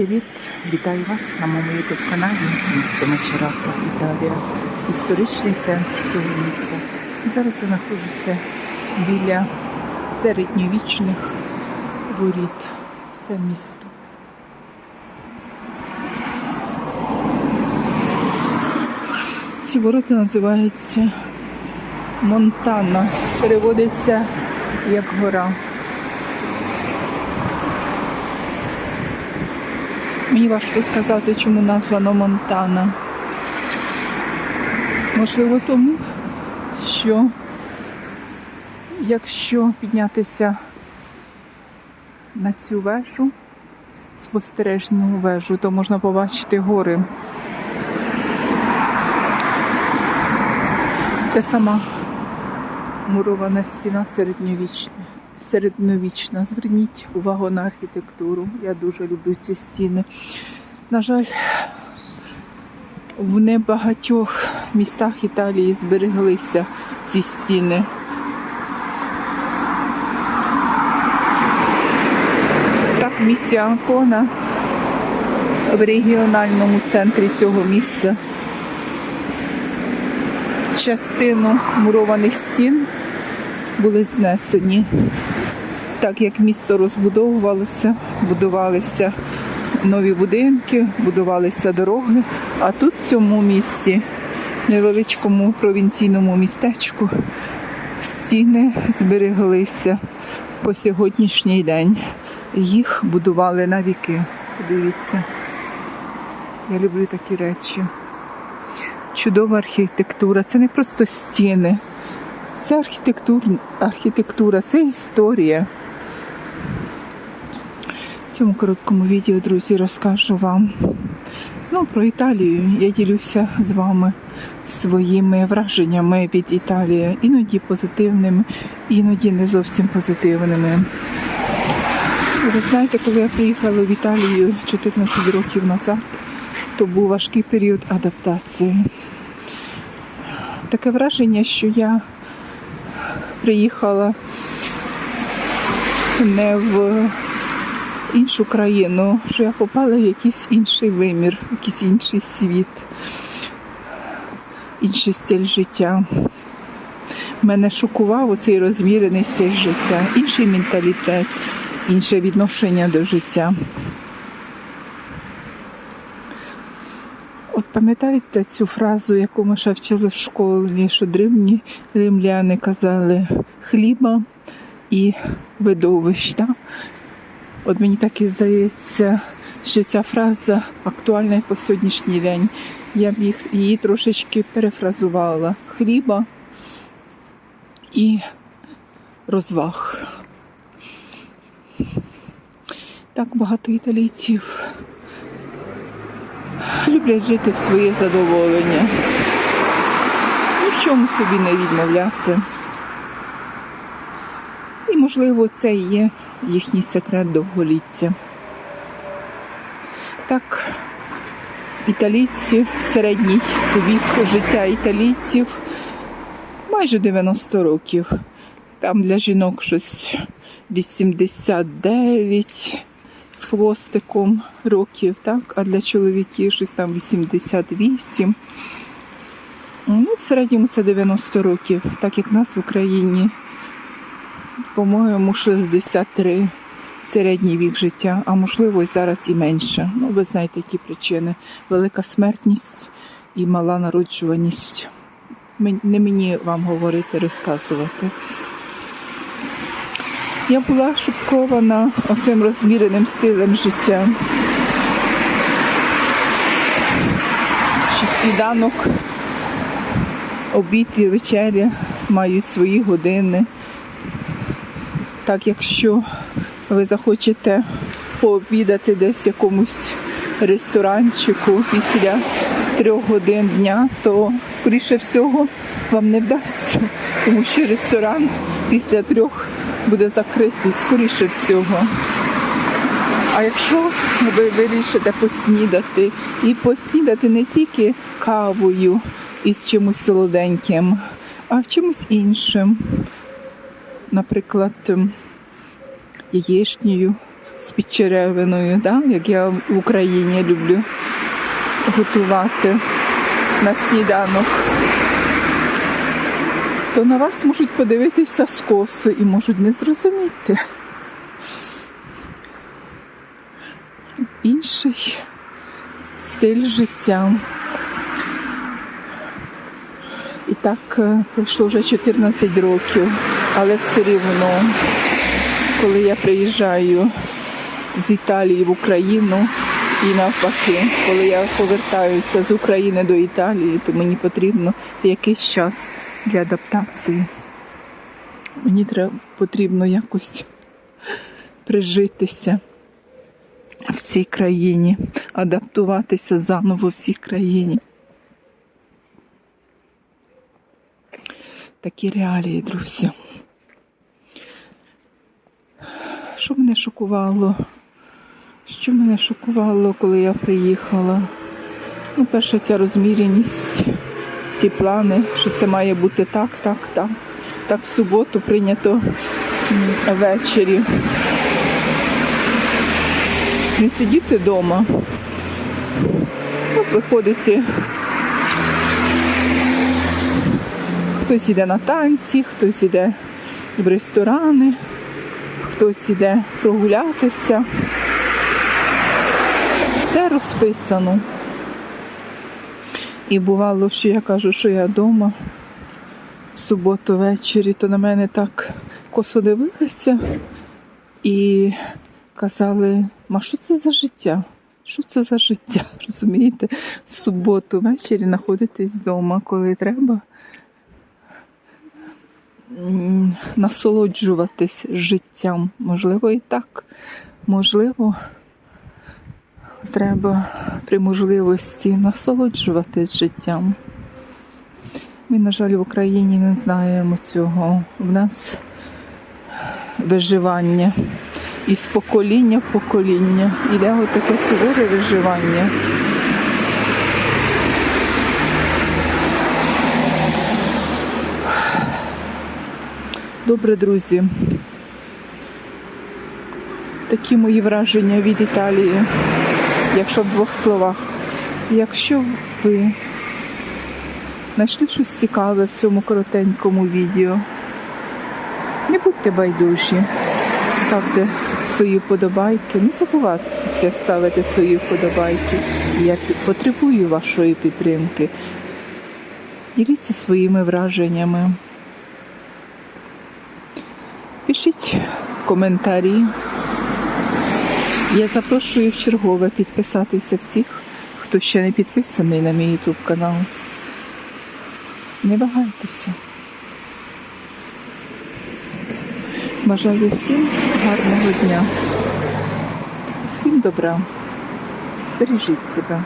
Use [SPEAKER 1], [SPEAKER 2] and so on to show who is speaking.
[SPEAKER 1] Привіт! Вітаю вас на моєму youtube каналі місто Мачерата, Італія. Історичний центр цього міста. Зараз я знаходжуся біля середньовічних воріт в це місто. Ці ворота називаються Монтана. Переводиться як гора. Мені важко сказати, чому названо Монтана. Можливо, тому, що якщо піднятися на цю вежу, спостережну вежу, то можна побачити гори. Це сама мурована стіна середньовічна. Середньовічна. Зверніть увагу на архітектуру. Я дуже люблю ці стіни. На жаль, в небагатьох містах Італії збереглися ці стіни. Так, в місті Анкона, в регіональному центрі цього міста, частину мурованих стін були знесені. Так як місто розбудовувалося, будувалися нові будинки, будувалися дороги. А тут в цьому місті, невеличкому провінційному містечку, стіни збереглися по сьогоднішній день. Їх будували на віки. Подивіться. Я люблю такі речі. Чудова архітектура. Це не просто стіни. Це архітектур, архітектура, це історія. В цьому короткому відео, друзі, розкажу вам знову про Італію. Я ділюся з вами своїми враженнями від Італії, іноді позитивними, іноді не зовсім позитивними. Ви знаєте, коли я приїхала в Італію 14 років назад, то був важкий період адаптації. Таке враження, що я приїхала не в іншу країну, що я попала в якийсь інший вимір, якийсь інший світ, інший стиль життя. Мене шокував оцей розмірений стиль життя, інший менталітет, інше відношення до життя. Пам'ятаєте цю фразу, яку ми ще вчили в школі, що древні римляни казали хліба і видовищ. Так? От мені так і здається, що ця фраза актуальна і по сьогоднішній день. Я б її трошечки перефразувала. Хліба і розваг. Так багато італійців люблять жити в своє задоволення. Ні в чому собі не відмовляти. І, можливо, це і є їхній секрет довголіття. Так, італійці, середній вік життя італійців майже 90 років. Там для жінок щось 89 з хвостиком років, так? а для чоловіків щось там 88. Ну, в середньому це 90 років, так як нас в Україні, по-моєму, 63 середній вік життя, а можливо і зараз і менше. Ну, ви знаєте, які причини. Велика смертність і мала народжуваність. Не мені вам говорити, розказувати. Я була шокована оцим розміреним стилем життя. Що сніданок, обід і вечеря мають свої години. Так, якщо ви захочете пообідати десь в якомусь ресторанчику після трьох годин дня, то скоріше всього вам не вдасться, тому що ресторан після трьох буде закритий, скоріше всього. А якщо ви вирішите поснідати, і поснідати не тільки кавою із чимось солоденьким, а в чимось іншим, наприклад, ем, яєчнею, з підчеревиною, да? як я в Україні люблю готувати на сніданок. То на вас можуть подивитися скоси і можуть не зрозуміти. Інший стиль життя. І так е, пройшло вже 14 років, але все рівно, коли я приїжджаю з Італії в Україну і навпаки, коли я повертаюся з України до Італії, то мені потрібно якийсь час для адаптації. Мені треба потрібно якось прижитися в цій країні, адаптуватися заново в цій країні. Такі реалії, друзі. Що мене шокувало? Що мене шокувало, коли я приїхала? Ну, перше, ця розміреність, ці плани, що це має бути так, так, так. Так в суботу прийнято ввечері. Не сидіти вдома, а виходити. Хтось іде на танці, хтось іде в ресторани, хтось іде прогулятися. Все розписано. І бувало, що я кажу, що я вдома в суботу ввечері, то на мене так косо дивилися і казали, ма що це за життя? Що це за життя? Розумієте? В суботу ввечері знаходитись вдома, коли треба насолоджуватись життям. Можливо, і так. Можливо, треба при можливості насолоджуватись життям. Ми, на жаль, в Україні не знаємо цього. В нас виживання. І з покоління в покоління іде таке суворе виживання. Добре, друзі. Такі мої враження від Італії, якщо в двох словах. Якщо ви знайшли щось цікаве в цьому коротенькому відео, не будьте байдужі, ставте свої вподобайки, не забувайте ставити свої вподобайки. Я потребую вашої підтримки. Діліться своїми враженнями. Пишіть коментарі. Я запрошую в чергове підписатися всіх, хто ще не підписаний на мій YouTube канал. Не вагайтеся. Бажаю всім гарного дня. Всім добра. Бережіть себе.